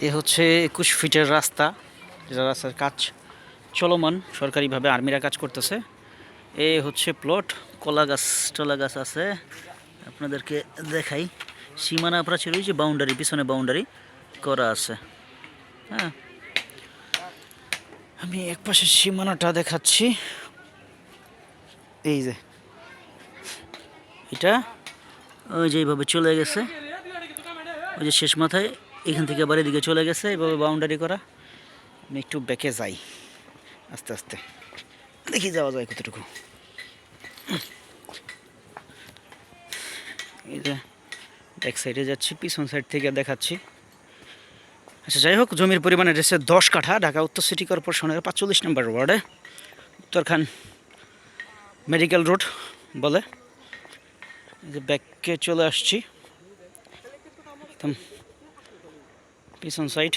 এ হচ্ছে একুশ ফিটের রাস্তা, যেটা রাস্তার কাজ চলমান, সরকারিভাবে আর্মিরা কাজ করতেছে। এ হচ্ছে প্লট, কলা গাছ, টলা গাছ আছে। আপনাদেরকে দেখাই। সীমানা প্রাচীর ওই যে বাউন্ডারি পিছনে বাউন্ডারি করা আছে। হ্যাঁ। আমি এক পাশে সীমানাটা দেখাচ্ছি। এই যে। এটা ওই যে এইভাবে চলে গেছে। ওই যে শেষ মাথায় এখান থেকে আবার এদিকে চলে গেছে, এভাবে বাউন্ডারি করা। আমি একটু ব্যাকে যাই। আস্তে আস্তে। দেখি যাওয়া যায় কতটুকু। এই যে ব্যাক সাইডে যাচ্ছি, পিছন সাইড থেকে দেখাচ্ছি। আচ্ছা যাই হোক, জমির পরিমাণ এসেছে দশ কাঠা, ঢাকা উত্তর সিটি কর্পোরেশনের পাঁচচল্লিশ নম্বর ওয়ার্ডে। উত্তরখান মেডিকেল রোড বলে। ব্যাককে চলে আসছি। একদম পিছন সাইড।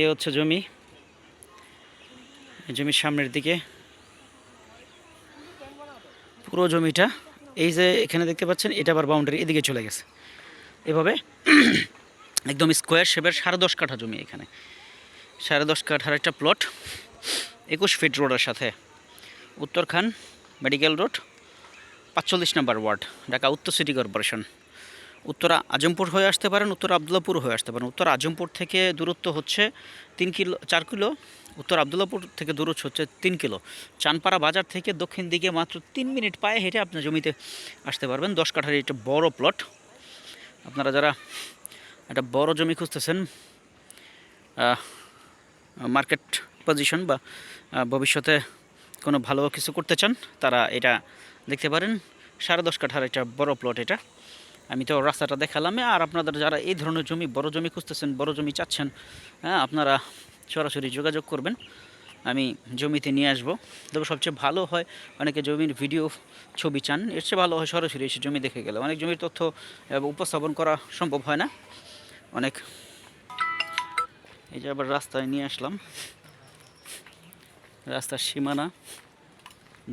এ হচ্ছে জমি। জমির সামনের দিকে। পুরো জমিটা, এই যে এখানে দেখতে পাচ্ছেন, এটা আবার বাউন্ডারি এদিকে চলে গেছে। এভাবে একদম স্কোয়ার শেপের সাড়ে দশ কাঠা জমি এখানে। সাড়ে দশ কাঠার একটা প্লট একুশ ফিট রোডের সাথে। উত্তরখান মেডিকেল রোড পাঁচচল্লিশ নম্বর ওয়ার্ড ঢাকা উত্তর সিটি কর্পোরেশন উত্তরা আজমপুর হয়ে আসতে পারেন, উত্তর আবদুল্লাপুর হয়ে আসতে পারেন। উত্তর আজমপুর থেকে দূরত্ব হচ্ছে তিন কিলো, চার কিলো। উত্তর আবদুল্লাপুর থেকে দূরত্ব হচ্ছে তিন কিলো। চানপাড়া বাজার থেকে দক্ষিণ দিকে মাত্র তিন মিনিট পায়ে হেঁটে আপনার জমিতে আসতে পারবেন। দশ কাঠার একটা বড় প্লট আপনারা যারা একটা বড় জমি খুঁজতেছেন মার্কেট পজিশন বা ভবিষ্যতে কোনো ভালো কিছু করতে চান, তারা এটা দেখতে পারেন। সাড়ে দশ কাঠার একটা বড় প্লট এটা। আমি তো রাস্তাটা দেখালাম, আর আপনাদের যারা এই ধরনের জমি, বড় জমি খুঁজতেছেন, বড় জমি চাচ্ছেন হ্যাঁ আপনারা সরাসরি যোগাযোগ করবেন। আমি জমিতে নিয়ে আসব। তবে সবচেয়ে ভালো হয়, অনেকে জমির ভিডিও, ছবি চান, এর চেয়ে ভালো হয় সরাসরি এসে জমি দেখে গেলে। অনেক জমির তথ্য উপস্থাপন করা সম্ভব হয় না। অনেক, এই যে আবার রাস্তায় নিয়ে আসলাম। রাস্তার সীমানা,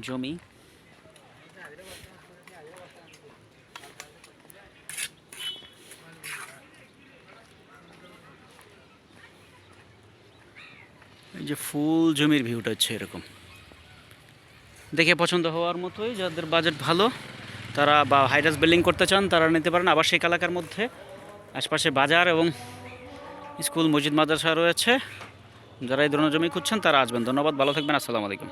জমি। এই যে ফুল জমির ভিউটা হচ্ছে এরকম। দেখে পছন্দ হওয়ার মতোই, যাদের বাজেট ভালো, তারা বা হাইরাস বিল্ডিং করতে চান, তারা নিতে পারেন। সেই এলাকার মধ্যে আশপাশে বাজার এবং স্কুল, মসজিদ, মাদ্রাসা রয়েছে। যারা এই ধরনের জমি খুঁজছেন, তারা আসবেন। ধন্যবাদ, ভালো থাকবেন, আসসালামু আলাইকুম।